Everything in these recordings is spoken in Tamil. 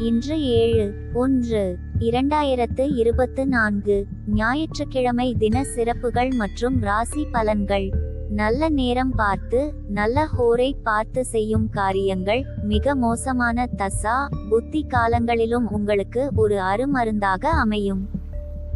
இன்று ஏழு ஒன்று இரண்டாயிரத்து இருபத்து நான்கு ஞாயிற்றுக்கிழமை தின சிறப்புகள் மற்றும் ராசி பலன்கள். நல்ல நேரம் பார்த்து நல்ல ஹோரை பார்த்து செய்யும் காரியங்கள் மிக மோசமான தசா புத்தி காலங்களிலும் உங்களுக்கு ஒரு அருமருந்தாக அமையும்.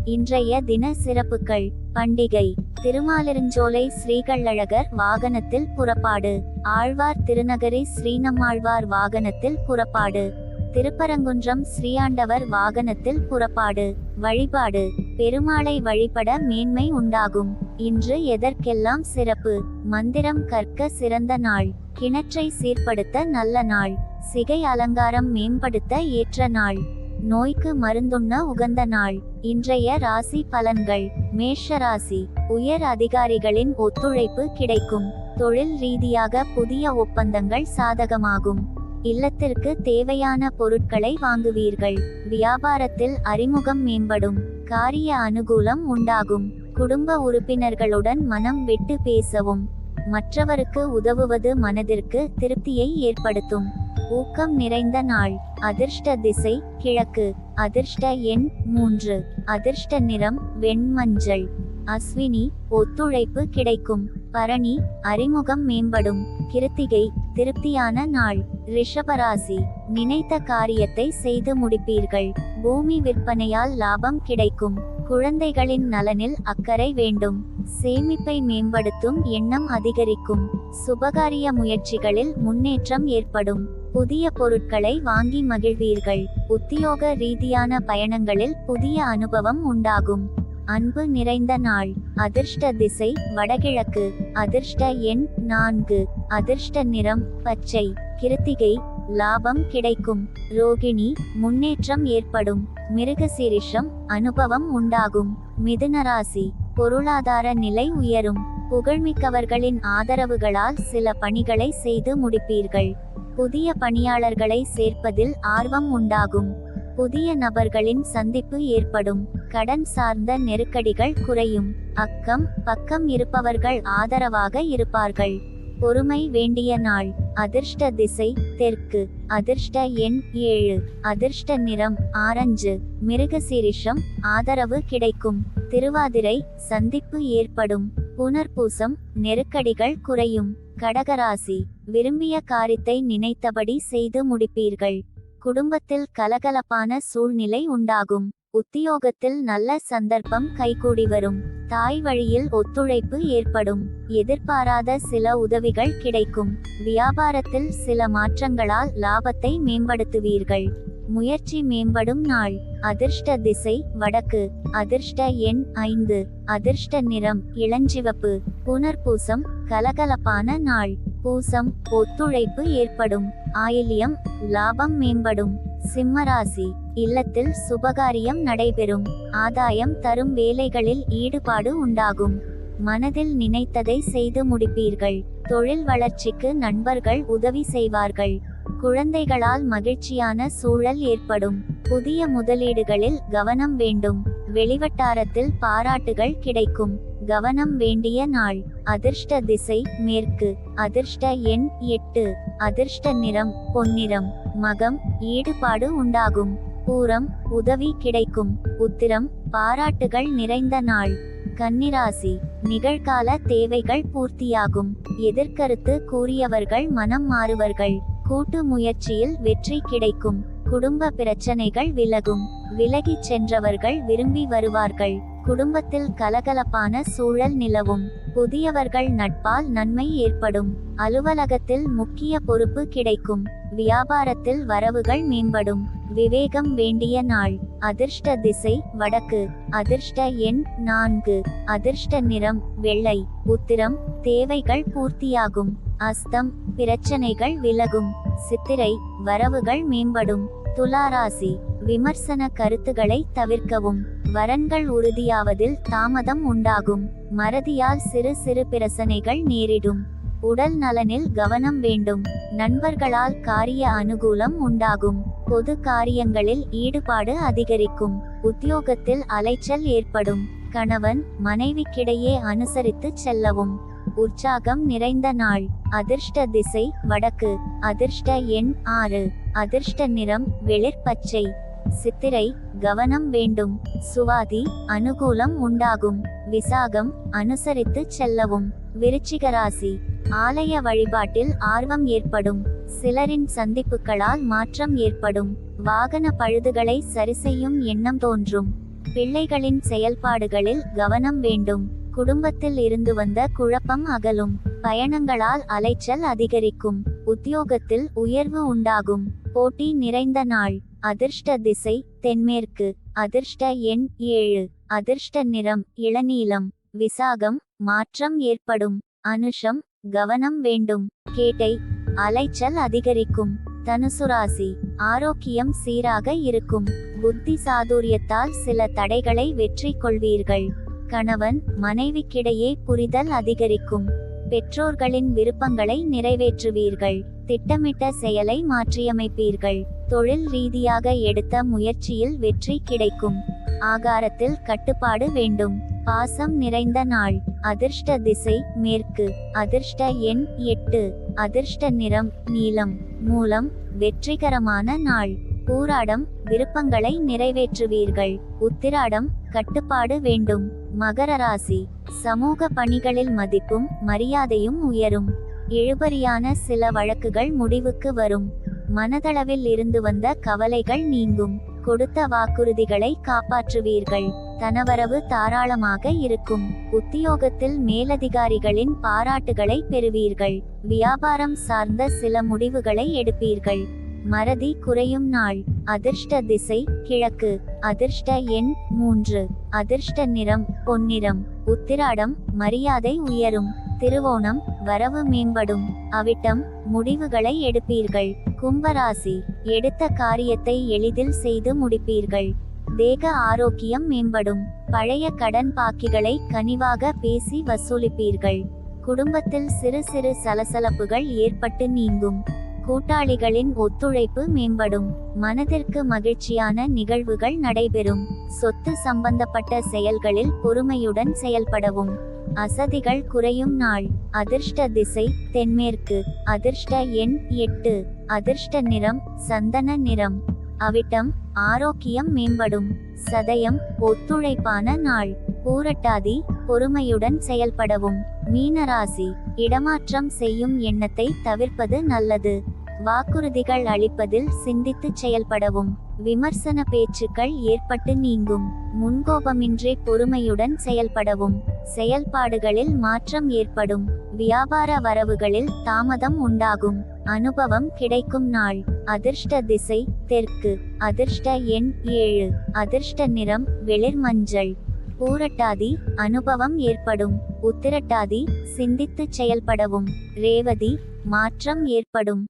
இன்றைய தின சிறப்புகள் பண்டிகை திருமாலிருஞ்சோலை ஸ்ரீகள்ளழகர் வாகனத்தில் புறப்பாடு ஆழ்வார் திருநகரி ஸ்ரீனம்மாழ்வார் வாகனத்தில் புறப்பாடு. திருப்பரங்குன்றம் ஸ்ரீயாண்டவர் வாகனத்தில் புறப்பாடு வழிபாடு பெருமாளை வழிபட மேன்மை உண்டாகும். இன்று எதற்கெல்லாம் சிறப்பு? மந்திரம் கற்க சிறந்த நாள். கிணற்றை சீர்படுத்த நல்ல நாள். சிகை அலங்காரம் மேம்படுத்த ஏற்ற நாள். நோய்க்கு மருந்துண்ண உகந்த நாள். இன்றைய ராசி பலன்கள். மேஷ ராசி. உயர் அதிகாரிகளின் ஒத்துழைப்பு கிடைக்கும். தொழில் ரீதியாக புதிய ஒப்பந்தங்கள் சாதகமாகும். இல்லத்திற்கு தேவையான பொருட்களை வாங்குவீர்கள். வியாபாரத்தில் அறிமுகம் மேம்படும். காரிய அனுகூலம் உண்டாகும். குடும்ப உறுப்பினர்களுடன் மனம் விட்டு பேசவும். மற்றவருக்கு உதவுவது மனதிற்கு திருப்தியை ஏற்படுத்தும். ஊக்கம் நிறைந்த நாள். அதிர்ஷ்ட திசை கிழக்கு. அதிர்ஷ்ட எண் மூன்று. அதிர்ஷ்ட நிறம் வெண்மஞ்சள். அஸ்வினி ஒத்துழைப்பு கிடைக்கும். பரணி அறிமுகம் மேம்படும். கிருத்திகை திருப்தியான நாள். ரிஷபராசி நினைத்த காரியத்தை செய்து முடிப்பீர்கள். பூமி விற்பனையால் லாபம் கிடைக்கும். குழந்தைகளின் நலனில் அக்கறை வேண்டும். சேமிப்பை மேம்படுத்தும் எண்ணம் அதிகரிக்கும். சுபகாரிய முயற்சிகளில் முன்னேற்றம் ஏற்படும். புதிய பொருட்களை வாங்கி மகிழ்வீர்கள். உத்தியோக ரீதியான பயணங்களில் புதிய அனுபவம் உண்டாகும். அன்பு நிறைந்த நாள். அதிர்ஷ்ட திசை வடகிழக்கு. அதிர்ஷ்ட எண் நான்கு. அதிர்ஷ்ட நிறம் பச்சை. கிருத்திகை லாபம் கிடைக்கும். ரோகிணி முன்னேற்றம் ஏற்படும். மிருகசீரிஷம் அனுபவம் உண்டாகும். மிதுனராசி பொருளாதார நிலை உயரும். புகழ்மிக்கவர்களின் ஆதரவுகளால் சில பணிகளை செய்து முடிப்பீர்கள். புதிய பணியாளர்களை சேர்ப்பதில் ஆர்வம் உண்டாகும். புதிய நபர்களின் சந்திப்பு ஏற்படும். கடன் சார்ந்த நெருக்கடிகள் குறையும். அக்கம் பக்கம் இருப்பவர்கள் ஆதரவாக இருப்பார்கள். பொறுமை வேண்டிய நாள். அதிர்ஷ்ட திசை தெற்கு. அதிர்ஷ்ட எண் ஏழு. அதிர்ஷ்ட நிறம் ஆரஞ்சு. மிருகசீரிஷம் ஆதரவு கிடைக்கும். திருவாதிரை சந்திப்பு ஏற்படும். புனர்பூசம் நெருக்கடிகள் குறையும். கடகராசி விரும்பிய காரியத்தை நினைத்தபடி செய்து முடிப்பீர்கள். குடும்பத்தில் கலகலப்பான சூழ்நிலை உண்டாகும். உத்தியோகத்தில் நல்ல சந்தர்ப்பம் கைகூடி வரும். தாய் வழியில் ஒத்துழைப்பு ஏற்படும். எதிர்பாராத சில உதவிகள் கிடைக்கும். வியாபாரத்தில் சில மாற்றங்களால் லாபத்தை மேம்படுத்துவீர்கள். முயற்சி மேம்படும் நாள். அதிர்ஷ்ட திசை வடக்கு. அதிர்ஷ்ட எண் ஐந்து. அதிர்ஷ்ட நிறம் இளஞ்சிவப்பு. புனர்பூசம் கலகலப்பான நாள். பூசம் ஒத்துழைப்பு ஏற்படும். ஆயில்யம் லாபம் மேம்படும். சிம்மராசி இல்லத்தில் சுபகாரியம் நடைபெறும். ஆதாயம் தரும் வேலைகளில் ஈடுபாடு உண்டாகும். மனதில் நினைத்ததை செய்து முடிப்பீர்கள். தொழில் வளர்ச்சிக்கு நண்பர்கள் உதவி செய்வார்கள். குழந்தைகளால் மகிழ்ச்சியான சூழல் ஏற்படும். புதிய முதலீடுகளில் கவனம் வேண்டும். வெளிவட்டாரத்தில் பாராட்டுகள் கிடைக்கும். கவனம் வேண்டிய நாள். அதிர்ஷ்ட திசை மேற்கு. அதிர்ஷ்ட எண் எட்டு. அதிர்ஷ்ட நிறம் பொன்னிறம். மகம் ஈடுபாடு உண்டாகும். பூரம் உதவி கிடைக்கும். உத்திரம் பாராட்டுகள் நிறைந்த நாள். கன்னிராசி நிகழ்கால தேவைகள் பூர்த்தியாகும். எதிர்கருத்து கூறியவர்கள் மனம் மாறுவர்கள். கூட்டு முயற்சியில் வெற்றி கிடைக்கும். குடும்ப பிரச்சனைகள் விலகும். விலகிச் சென்றவர்கள் விரும்பி வருவார்கள். குடும்பத்தில் கலகலப்பான சூழல் நிலவும். புதியவர்கள் நட்பால் நன்மை ஏற்படும். அலுவலகத்தில் முக்கிய பொறுப்பு கிடைக்கும். வியாபாரத்தில் வரவுகள் மேம்படும். விவேகம் வேண்டிய நாள். அதிர்ஷ்ட திசை வடக்கு. அதிர்ஷ்ட எண் நான்கு. அதிர்ஷ்ட நிறம் வெள்ளை. உத்திரம் தேவைகள் பூர்த்தியாகும். அஸ்தம் பிரச்சனைகள் விலகும். சித்திரை வரவுகள் மேம்படும். துலாராசி விமர்சன கருத்துக்களை தவிர்க்கவும். வரன்கள் உறுதியாவதில் தாமதம் உண்டாகும். மறதியால் சிறு சிறு பிரசனைகள் நேரிடும். உடல் நலனில் கவனம் வேண்டும். நண்பர்களால் காரிய அனுகூலம் உண்டாகும். பொது காரியங்களில் ஈடுபாடு அதிகரிக்கும். உத்தியோகத்தில் அலைச்சல் ஏற்படும். கணவன் மனைவிக்கிடையே அனுசரித்து செல்லவும். உற்சாகம் நிறைந்த நாள். அதிர்ஷ்ட திசை வடக்கு. அதிர்ஷ்ட எண் ஆறு. அதிர்ஷ்ட நிறம் வெளிர் பச்சை. சித்திரை கவனம் வேண்டும். சுவாதி அனுகூலம் உண்டாகும். விசாகம் அனுசரித்து செல்லவும். விருச்சிகராசி ஆலய வழிபாட்டில் ஆர்வம் ஏற்படும். சிலரின் சந்திப்புகளால் மாற்றம் ஏற்படும். வாகன பழுதுகளை சரிசெய்யும் எண்ணம் தோன்றும். பிள்ளைகளின் செயல்பாடுகளில் கவனம் வேண்டும். குடும்பத்தில் இருந்து வந்த குழப்பம் அகலும். பயணங்களால் அலைச்சல் அதிகரிக்கும். உத்தியோகத்தில் உயர்வு உண்டாகும். போட்டி நிறைந்த நாள். அதிர்ஷ்ட திசை தென்மேற்கு. அதிர்ஷ்ட எண் ஏழு. அதிர்ஷ்ட நிறம் இளநீலம். விசாகம் மாற்றம் ஏற்படும். அனுஷம் கவனம் வேண்டும். கேட்டை அலைச்சல் அதிகரிக்கும். தனுசு ராசி ஆரோக்கியம் சீராக இருக்கும். புத்தி சாதுரியத்தால் சில தடைகளை வெற்றி கொள்வீர்கள். கணவன் மனைவிக்கிடையே புரிதல் அதிகரிக்கும். பெற்றோர்களின் விருப்பங்களை நிறைவேற்றுவீர்கள். திட்டமிட்ட செயலை மாற்றியமைப்பீர்கள். தொழில் ரீதியாக எடுத்த முயற்சியில் வெற்றி கிடைக்கும். ஆகாரத்தில் கட்டுப்பாடு வேண்டும். பாசம் நிறைந்த நாள். அதிர்ஷ்ட திசை மேற்கு. அதிர்ஷ்ட எண் எட்டு. அதிர்ஷ்ட நிறம் நீலம். மூலம் வெற்றிகரமான நாள். பூராடம் விருப்பங்களை நிறைவேற்றுவீர்கள். உத்திராடம் கட்டுப்பாடு வேண்டும். மகர ராசி. சமூக பணிகளில் மதிப்பும் மரியாதையும் உயரும். இழுபறியான சில வழக்குகள் முடிவுக்கு வரும். மனதளவில் இருந்து வந்த கவலைகள் நீங்கும். கொடுத்த வாக்குறுதிகளை காப்பாற்றுவீர்கள். தனவரவு தாராளமாக இருக்கும். உத்தியோகத்தில் மேலதிகாரிகளின் பாராட்டுகளை பெறுவீர்கள். வியாபாரம் சார்ந்த சில முடிவுகளை எடுப்பீர்கள். மறதி குறையும் நாள். அதிர்ஷ்ட திசை கிழக்கு. அதிர்ஷ்ட எண் மூன்று. அதிர்ஷ்ட நிறம் பொன்னிறம். உத்திராடம் மரியாதை உயரும். திருவோணம் வரவு மேம்படும். அவிட்டம் முடிவுகளை எடுப்பீர்கள். கும்பராசி எடுத்த காரியத்தை எளிதில் செய்து முடிப்பீர்கள். தேக ஆரோக்கியம் மேம்படும். பழைய கடன் பாக்கிகளை கனிவாக பேசி வசூலிப்பீர்கள். குடும்பத்தில் சிறு சிறு சலசலப்புகள் ஏற்பட்டு நீங்கும். கூட்டாளிகளின் ஒத்துழைப்பு மேம்படும். மனதிற்கு மகிழ்ச்சியான நிகழ்வுகள் நடைபெறும். சொத்து சம்பந்தப்பட்ட செயல்களில் பொறுமையுடன் செயல்படவும். அசதிகள் குறையும் நாள். அதிர்ஷ்ட திசை தென்மேற்கு. அதிர்ஷ்ட எண் எட்டு. அதிர்ஷ்ட நிறம் சந்தன நிறம். அவிட்டம் ஆரோக்கியம் மேம்படும். சதயம் ஒத்துழைப்பான நாள். பூரட்டாதி பொறுமையுடன் செயல்படவும். மீனராசி இடமாற்றம் செய்யும் எண்ணத்தை தவிர்ப்பது நல்லது. வாக்குறுதிகள் அளிப்பதில் சிந்தித்து செயல்படவும். விமர்சன பேச்சுக்கள் ஏற்பட்டு நீங்கும். முன்கோபமின்றி பொறுமையுடன் செயல்படவும். செயல்பாடுகளில் மாற்றம் ஏற்படும். வியாபார வரவுகளில் தாமதம் உண்டாகும். அனுபவம் கிடைக்கும் நாள். அதிர்ஷ்ட திசை தெற்கு. அதிர்ஷ்ட எண் ஏழு. அதிர்ஷ்ட நிறம் வெளிர் மஞ்சள் பூரட்டாதி அனுபவம் ஏற்படும். உத்திரட்டாதி சிந்தித்து செயல்படவும். ரேவதி மாற்றம் ஏற்படும்.